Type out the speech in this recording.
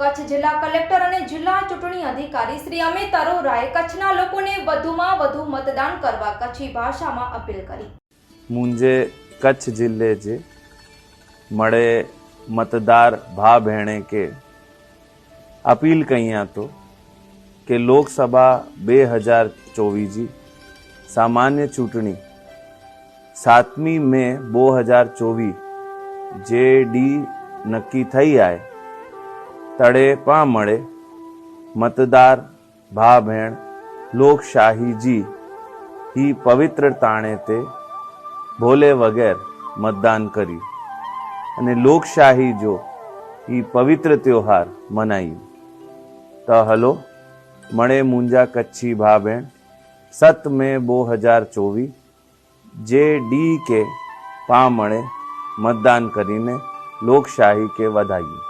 કચ્છ જિલ્લા કલેક્ટર અને જિલ્લા ચૂંટણી અધિકારી શ્રી અમિત અરોરાએ કચ્છના લોકોને વધુમાં વધુ મતદાન કરવા કચ્છી ભાષામાં અપીલ કરી. મુંજે કચ્છ જિલ્લે જે મળે મતદાર ભા ભેણે કે અપીલ કહીયા તો કે લોકસભા બે હજાર ચોવીસજી સામાન્ય ચૂંટણી સાતમી મે બે હજાર ચોવીસ જે ડી નક્કી થઈ આય તળે પા મળે. મતદાર ભા ભેણ લોકશાહીજી હી પવિત્ર તાણે તે ભોલે વગેર મતદાન કર્યું. અને લોકશાહી જો એ પવિત્ર ત્યોહાર મનાયું. તો હલો મણે મુંજા કચ્છી ભા બેન સત મે બો હજાર ચોવીસ, જે ડી કે પા મળે મતદાન કરીને લોકશાહી કે વધાયું.